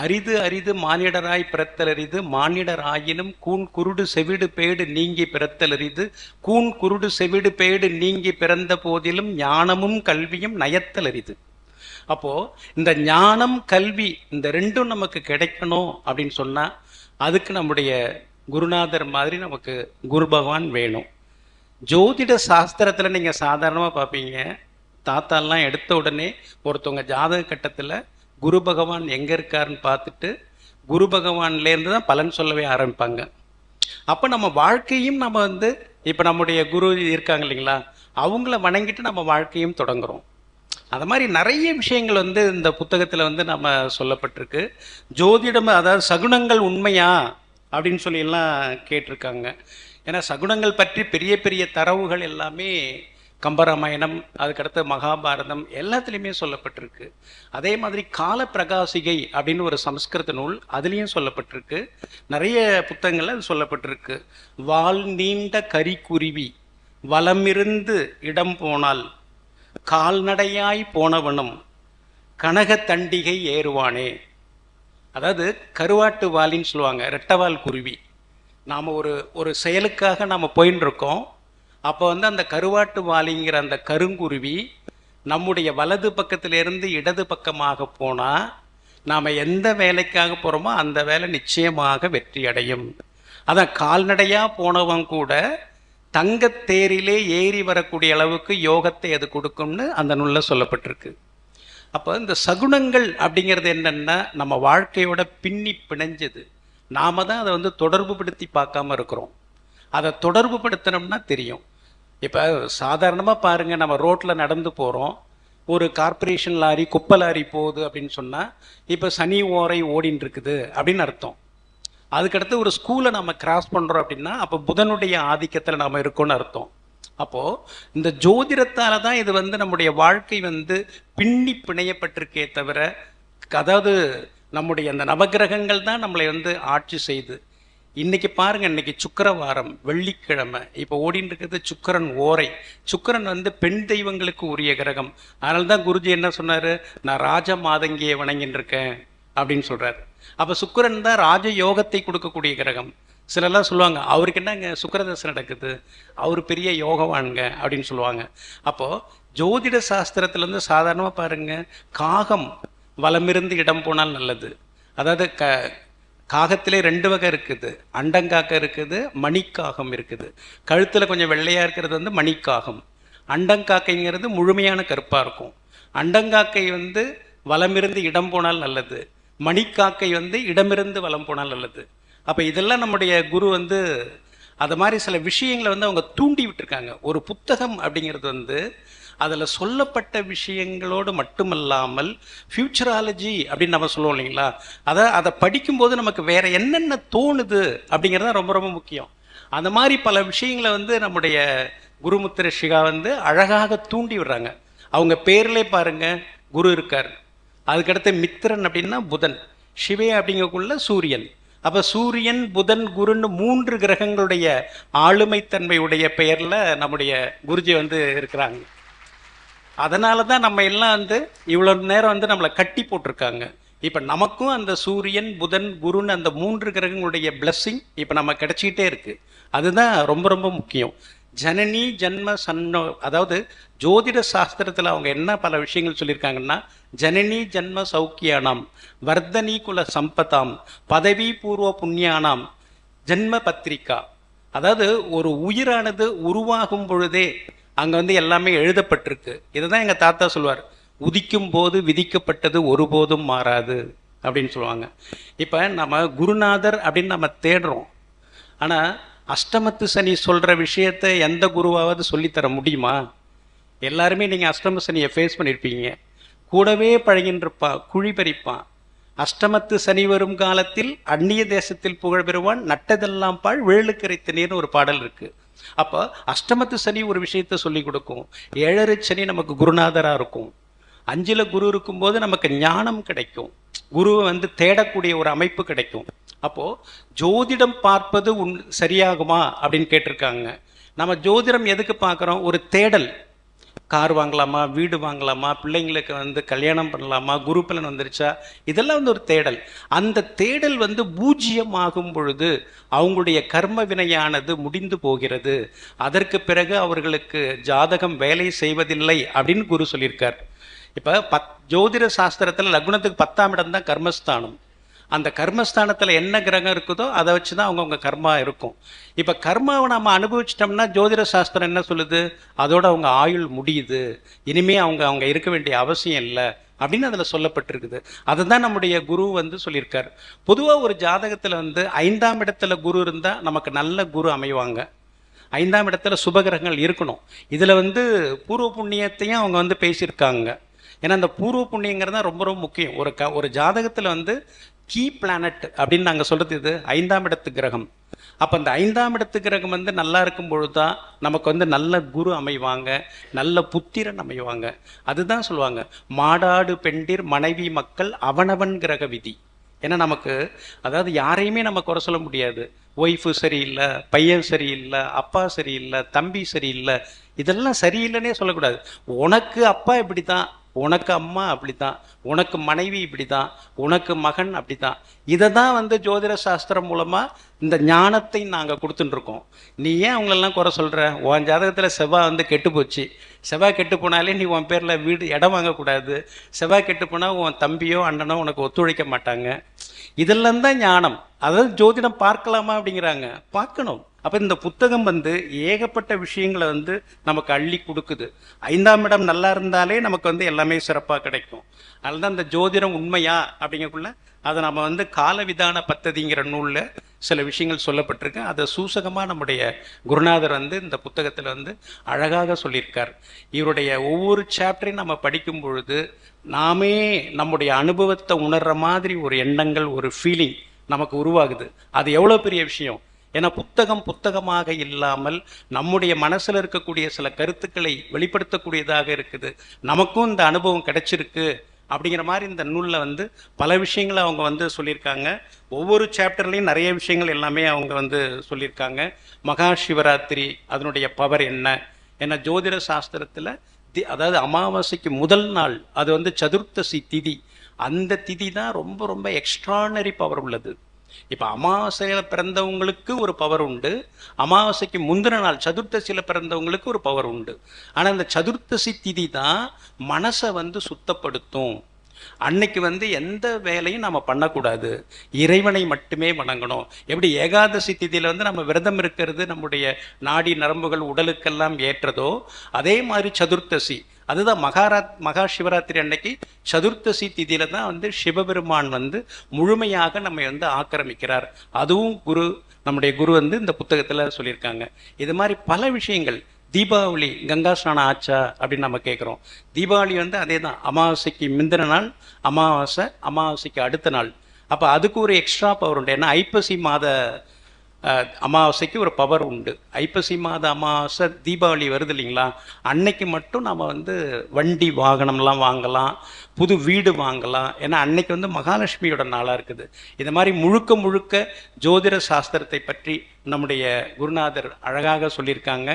அரிது அரிது மானிடராய் பிறத்தல் அரிது மானிடர் ஆயினும் கூன் குருடு செவிடு பேடு நீங்கி பிறத்தல் அரிது. கூன் குருடு செவிடு பேடு நீங்கி பிறந்த போதிலும் ஞானமும் கல்வியும் நயத்தல் அரிது. அப்போ இந்த ஞானம் கல்வி இந்த ரெண்டும் நமக்கு கிடைக்கணும் அப்படின்னு சொன்னா அதுக்கு நம்முடைய குருநாதர் மாதிரி நமக்கு குரு பகவான் வேணும். ஜோதிட சாஸ்திரத்துல நீங்க சாதாரணமா பார்ப்பீங்க. தாத்தாலாம் எடுத்த உடனே ஒருத்தவங்க ஜாதக கட்டத்துல குரு பகவான் எங்கே இருக்காருன்னு பார்த்துட்டு குரு பகவான்லேருந்து தான் பலன் சொல்லவே ஆரம்பிப்பாங்க. அப்போ நம்ம வாழ்க்கையும் நம்ம வந்து இப்போ நம்முடைய குரு இருக்காங்க இல்லைங்களா அவங்கள வணங்கிட்டு நம்ம வாழ்க்கையும் தொடங்குறோம். அது மாதிரி நிறைய விஷயங்கள் வந்து இந்த புத்தகத்தில் வந்து நம்ம சொல்லப்பட்டிருக்கு. ஜோதிடம் அதாவது சகுனங்கள் உண்மையா அப்படின்னு சொல்லி எல்லாம் கேட்டிருக்காங்க. ஏன்னா சகுனங்கள் பற்றி பெரிய பெரிய தரவுகள் எல்லாமே கம்பராமாயணம் அதுக்கடுத்து மகாபாரதம் எல்லாத்துலேயுமே சொல்லப்பட்டிருக்கு. அதே மாதிரி கால பிரகாசிகை அப்படின்னு ஒரு சமஸ்கிருத நூல் அதுலேயும் சொல்லப்பட்டிருக்கு. நிறைய புத்தகங்கள்ல அது சொல்லப்பட்டிருக்கு. வால் நீண்ட கரிக்குருவி வலமிருந்து இடம் போனால் கால்நடையாய் போனவனும் கனகத்தண்டிகை ஏறுவானே. அதாவது கருவாட்டு வாலின்னு சொல்லுவாங்க ரெட்டவால் குருவி. நாம் ஒரு ஒரு செயலுக்காக நாம் போயின்னு இருக்கோம் அப்போ வந்து அந்த கருவாட்டு வாலிங்கிற அந்த கருங்குருவி நம்முடைய வலது பக்கத்திலிருந்து இடது பக்கமாக போனால் நாம் எந்த வேலைக்காக போகிறோமோ அந்த வேலை நிச்சயமாக வெற்றி அடையும். அதான் கால்நடையாக போனவன் கூட தங்கத்தேரிலே ஏறி வரக்கூடிய அளவுக்கு யோகத்தை அது கொடுக்கும்னு அந்த நூலில் சொல்லப்பட்டிருக்கு. அப்போ இந்த சகுனங்கள் அப்படிங்கிறது என்னென்னா நம்ம வாழ்க்கையோட பின்னி பிணைஞ்சது. நாம தான் அதை வந்து தொடர்பு படுத்தி பார்க்காம இருக்கிறோம். அதை தொடர்பு படுத்தினோம்னா தெரியும். இப்போ சாதாரணமாக பாருங்கள் நம்ம ரோட்டில் நடந்து போகிறோம் ஒரு கார்ப்பரேஷன் லாரி குப்பை லாரி போகுது அப்படின்னு சொன்னால் இப்போ சனி ஓரை ஓடின்னு இருக்குது அப்படின்னு அர்த்தம். அதுக்கடுத்து ஒரு ஸ்கூலை நம்ம கிராஸ் பண்ணுறோம் அப்படின்னா அப்போ புதனுடைய ஆதிக்கத்தில் நாம் இருக்கோம்னு அர்த்தம். அப்போது இந்த ஜோதிடத்தால் தான் இது வந்து நம்முடைய வாழ்க்கை வந்து பின்னி பிணையப்பட்டிருக்கே தவிர அதாவது நம்முடைய அந்த நவகிரகங்கள் தான் நம்மளை வந்து ஆட்சி செய்து இன்னைக்கு பாருங்க இன்னைக்கு சுக்கிரவாரம் வெள்ளிக்கிழமை. இப்போ ஓடின்னு இருக்கிறது சுக்கிரன் ஓரை. சுக்கிரன் வந்து பெண் தெய்வங்களுக்கு உரிய கிரகம். அதனால தான் குருஜி என்ன சொன்னாரு? நான் ராஜ மாதங்கியை வணங்கின்னு இருக்கேன் அப்படின்னு சொல்றாரு. அப்போ சுக்கிரன் தான் ராஜ யோகத்தை கொடுக்கக்கூடிய கிரகம். சிலர்லாம் சொல்லுவாங்க அவருக்கு என்னங்க சுக்கரதசை நடக்குது? அவர் பெரிய யோகவானுங்க அப்படின்னு சொல்லுவாங்க. அப்போ ஜோதிட சாஸ்திரத்துல இருந்து சாதாரணமாக பாருங்க காகம் வலமிருந்து இடம் போனால் நல்லது. அதாவது க காகத்திலே ரெண்டு வகை இருக்குது. அண்டங்காக்கம் இருக்குது மணிக்காகம் இருக்குது. கழுத்தில் கொஞ்சம் வெள்ளையாக இருக்கிறது வந்து மணிக்காகம். அண்டங்காக்கைங்கிறது முழுமையான கருப்பாக இருக்கும். அண்டங்காக்கை வந்து வலமிருந்து இடம் போனால் நல்லது. மணிக்காக்கை வந்து இடமிருந்து வலம் போனால் நல்லது. அப்போ இதெல்லாம் நம்முடைய குரு வந்து அது மாதிரி சில விஷயங்களை வந்து அவங்க தூண்டி விட்டுருக்காங்க. ஒரு புத்தகம் அப்படிங்கிறது வந்து அதில் சொல்லப்பட்ட விஷயங்களோடு மட்டுமல்லாமல் ஃபியூச்சராலஜி அப்படின்னு நம்ம சொல்லுவோம் இல்லைங்களா? அதை அதை படிக்கும்போது நமக்கு வேற என்னென்ன தோணுது அப்படிங்கிறது தான் ரொம்ப ரொம்ப முக்கியம். அந்த மாதிரி பல விஷயங்களை வந்து நம்முடைய குருமுத்திர சிகா வந்து அழகாக தூண்டி விடுறாங்க. அவங்க பேர்லே பாருங்க குரு இருக்கார். அதுக்கடுத்து மித்திரன் அப்படின்னா புதன். சிவே அப்படிங்கக்குள்ள சூரியன். அப்போ சூரியன் புதன் குருன்னு மூன்று கிரகங்களுடைய ஆளுமைத்தன்மையுடைய பெயரில் நம்முடைய குருஜி வந்து இருக்கிறாங்க. அதனால தான் நம்ம எல்லாம் வந்து இவ்வளோ நேரம் வந்து நம்மளை கட்டி போட்டிருக்காங்க. இப்போ நமக்கும் அந்த சூரியன் புதன் குருன்னு அந்த மூன்று கிரகங்களுடைய பிளஸ்ஸிங் இப்போ நம்ம கிடைச்சிக்கிட்டே இருக்குது அதுதான் ரொம்ப ரொம்ப முக்கியம். ஜனனி ஜன்ம சன்னோ அதாவது ஜோதிட சாஸ்திரத்தில் அவங்க என்ன பல விஷயங்கள் சொல்லியிருக்காங்கன்னா ஜனனி ஜன்ம சௌக்கியானாம் வர்தனி குல சம்பதாம் பதவி பூர்வ புண்ணியானாம் ஜென்ம பத்திரிகா. அதாவது ஒரு உயிரானது உருவாகும் பொழுதே அங்கே வந்து எல்லாமே எழுதப்பட்டிருக்கு. இதுதான் எங்கள் தாத்தா சொல்லுவார். உதிக்கும் போது விதிக்கப்பட்டது ஒருபோதும் மாறாது அப்படின்னு சொல்லுவாங்க. இப்போ நம்ம குருநாதர் அப்படின்னு நம்ம தேடுறோம். ஆனால் அஷ்டமத்து சனி சொல்கிற விஷயத்தை எந்த குருவாவது சொல்லித்தர முடியுமா? எல்லாருமே நீங்கள் அஷ்டம சனியை ஃபேஸ் பண்ணியிருப்பீங்க கூடவே பழகின்றிருப்பான் குழி பறிப்பான் அஷ்டமத்து சனி வரும் காலத்தில் அந்நிய தேசத்தில் புகழ் பெறுவான் நட்டதெல்லாம் பாழ் வேலுக்கரை நீர்னு ஒரு பாடல் இருக்குது அப்போ அஷ்டமத்து சனி ஒரு விஷயத்த சொல்லி கொடுக்கும். ஏழரை சனி நமக்கு குருநாதராக இருக்கும். அஞ்சில் குரு இருக்கும்போது நமக்கு ஞானம் கிடைக்கும். குருவை வந்து தேடக்கூடிய ஒரு அமைப்பு கிடைக்கும். அப்போது ஜோதிடம் பார்ப்பது உன் சரியாகுமா அப்படின்னு கேட்டிருக்காங்க. நம்ம ஜோதிடம் எதுக்கு பார்க்குறோம்? ஒரு தேடல். கார் வாங்கலாமா வீடு வாங்கலாமா பிள்ளைங்களுக்கு வந்து கல்யாணம் பண்ணலாமா குருப்பலன் வந்துருச்சா இதெல்லாம் வந்து ஒரு தேடல். அந்த தேடல் வந்து பூஜ்ஜியமாகும் பொழுது அவங்களுடைய கர்ம வினையானது முடிந்து போகிறது. அதற்கு பிறகு அவர்களுக்கு ஜாதகம் வேலை செய்வதில்லை அப்படின்னு குரு சொல்லியிருக்கார். இப்போ பத் ஜோதிட சாஸ்திரத்தில் லக்னத்துக்கு பத்தாம் இடம் தான் கர்மஸ்தானம். அந்த கர்மஸ்தானத்தில் என்ன கிரகம் இருக்குதோ அதை வச்சு தான் அவங்கவுங்க கர்மா இருக்கும். இப்போ கர்மாவை நம்ம அனுபவிச்சிட்டோம்னா ஜோதிட சாஸ்திரம் என்ன சொல்லுது? அதோட அவங்க ஆயுள் முடியுது. இனிமே அவங்க அவங்க இருக்க வேண்டிய அவசியம் இல்லை அப்படின்னு அதில் சொல்லப்பட்டிருக்குது. அதுதான் நம்முடைய குரு வந்து சொல்லியிருக்கார். பொதுவாக ஒரு ஜாதகத்தில் வந்து ஐந்தாம் இடத்துல குரு இருந்தால் நமக்கு நல்ல குரு அமைவாங்க. ஐந்தாம் இடத்துல சுபகிரகங்கள் இருக்கணும். இதில் வந்து பூர்வ புண்ணியத்தையும் அவங்க வந்து பேசியிருக்காங்க. ஏன்னா அந்த பூர்வ புண்ணியங்கிறது தான் ரொம்ப ரொம்ப முக்கியம். ஒரு க ஒரு ஜாதகத்தில் வந்து கீ பிளானட் அப்படின்னு நாங்கள் சொல்கிறது இது ஐந்தாம் இடத்து கிரகம். அப்போ அந்த ஐந்தாம் இடத்து கிரகம் வந்து நல்லா இருக்கும் பொழுது தான் நமக்கு வந்து நல்ல குரு அமைவாங்க நல்ல புத்திரன் அமைவாங்க. அதுதான் சொல்லுவாங்க. மாடாடு பெண்டிர் மனைவி மக்கள் அவனவன் கிரக விதி. ஏன்னா நமக்கு அதாவது யாரையுமே நம்ம குறை சொல்ல முடியாது. ஒய்ஃபு சரியில்லை பையன் சரியில்லை அப்பா சரியில்லை தம்பி சரியில்லை. இதெல்லாம் சரியில்லைன்னே சொல்லக்கூடாது. உனக்கு அப்பா இப்படி தான் உனக்கு அம்மா அப்படி தான் உனக்கு மனைவி இப்படி தான் உனக்கு மகன் அப்படி தான் இதை தான் வந்து ஜோதிட சாஸ்திரம் மூலமாக இந்த ஞானத்தை நாங்கள் கொடுத்துட்டுருக்கோம். நீ ஏன் அவங்களெல்லாம் குறை சொல்கிற உன் ஜாதகத்தில் செவ்வாய் வந்து கெட்டு போச்சு. செவ்வாய் கெட்டு போனாலே நீ உன் பேரில் வீடு இடம் வாங்கக்கூடாது. செவ்வாய் கெட்டு போனால் உன் தம்பியோ அண்ணனோ உனக்கு ஒத்துழைக்க மாட்டாங்க. இதெல்லாம் தான் ஞானம். அதாவது ஜோதிடம் பார்க்கலாமா அப்படிங்கிறாங்க. பார்க்கணும். அப்போ இந்த புத்தகம் வந்து ஏகப்பட்ட விஷயங்களை வந்து நமக்கு அள்ளி கொடுக்குது. ஐந்தாம் இடம் நல்லா இருந்தாலே நமக்கு வந்து எல்லாமே சிறப்பாக கிடைக்கும். அதனால தான் இந்த ஜோதிடம் உண்மையா அப்படிங்கக்குள்ள அதை நம்ம வந்து காலவிதான பத்ததிங்கிற நூலில் சில விஷயங்கள் சொல்லப்பட்டிருக்கு. அதை சூசகமாக நம்முடைய குருநாதர் வந்து இந்த புத்தகத்தில் வந்து அழகாக சொல்லியிருக்கார். இவருடைய ஒவ்வொரு சாப்டரையும் நம்ம படிக்கும் பொழுது நாமே நம்முடைய அனுபவத்தை உணர்ற மாதிரி ஒரு எண்ணங்கள் ஒரு ஃபீலிங் நமக்கு உருவாகுது. அது எவ்வளோ பெரிய விஷயம்? ஏன்னா புத்தகம் புத்தகமாக இல்லாமல் நம்முடைய மனசில் இருக்கக்கூடிய சில கருத்துக்களை வெளிப்படுத்தக்கூடியதாக இருக்குது. நமக்கும் இந்த அனுபவம் கிடைச்சிருக்கு அப்படிங்கிற மாதிரி இந்த நூலில் வந்து பல விஷயங்களை அவங்க வந்து சொல்லியிருக்காங்க. ஒவ்வொரு சாப்டர்லேயும் நிறைய விஷயங்கள் எல்லாமே அவங்க வந்து சொல்லியிருக்காங்க. மகா சிவராத்திரி அதனுடைய பவர் என்ன? ஏன்னா ஜோதிட சாஸ்திரத்தில் தி அதாவது அமாவாசைக்கு முதல் நாள் அது வந்து சதுர்த்தசி திதி. அந்த திதி தான் ரொம்ப ரொம்ப எக்ஸ்ட்ரானரி பவர் உள்ளது. இப்போ அமாவாசையில் பிறந்தவங்களுக்கு ஒரு பவர் உண்டு. அமாவாசைக்கு முந்தின நாள் சதுர்த்தசியில் பிறந்தவங்களுக்கு ஒரு பவர் உண்டு. ஆனால் அந்த சதுர்த்தசி திதி தான் மனசை வந்து சுத்தப்படுத்தும். அன்னைக்கு வந்து எந்த வேலையும் நம்ம பண்ணக்கூடாது. இறைவனை மட்டுமே வணங்கணும். எப்படி ஏகாதசி திதியில் வந்து நம்ம விரதம் இருக்கிறது நம்முடைய நாடி நரம்புகள் உடலுக்கெல்லாம் ஏற்றதோ அதே மாதிரி சதுர்த்தசி. அதுதான் மகாராத் மகா சிவராத்திரி அன்னைக்கு சதுர்த்தசி திதியில தான் வந்து சிவபெருமான் வந்து முழுமையாக நம்மை வந்து ஆக்கிரமிக்கிறார். அதுவும் குரு நம்முடைய குரு வந்து இந்த புத்தகத்தில் சொல்லியிருக்காங்க. இது மாதிரி பல விஷயங்கள். தீபாவளி கங்கா ஸ்நானம் ஆச்சா அப்படின்னு நம்ம கேட்குறோம் தீபாவளி வந்து அதே தான் அமாவாசைக்கு முந்தின நாள் அமாவாசை அமாவாசைக்கு அடுத்த நாள். அப்போ அதுக்கு ஒரு எக்ஸ்ட்ரா பவர் உண்டு. ஏன்னா ஐப்பசி மாத அமாவாசைக்கு ஒரு பவர் உண்டு. ஐப்பசி மாத அமாவாசை தீபாவளி வருது இல்லைங்களா? அன்னைக்கு மட்டும் நம்ம வந்து வண்டி வாகனம்லாம் வாங்கலாம். புது வீடு வாங்கலாம். ஏன்னா அன்னைக்கு வந்து மகாலட்சுமியோட நாளாக இருக்குது. இது மாதிரி முழுக்க முழுக்க ஜோதிட சாஸ்திரத்தை பற்றி நம்முடைய குருநாதர் அழகாக சொல்லியிருக்காங்க.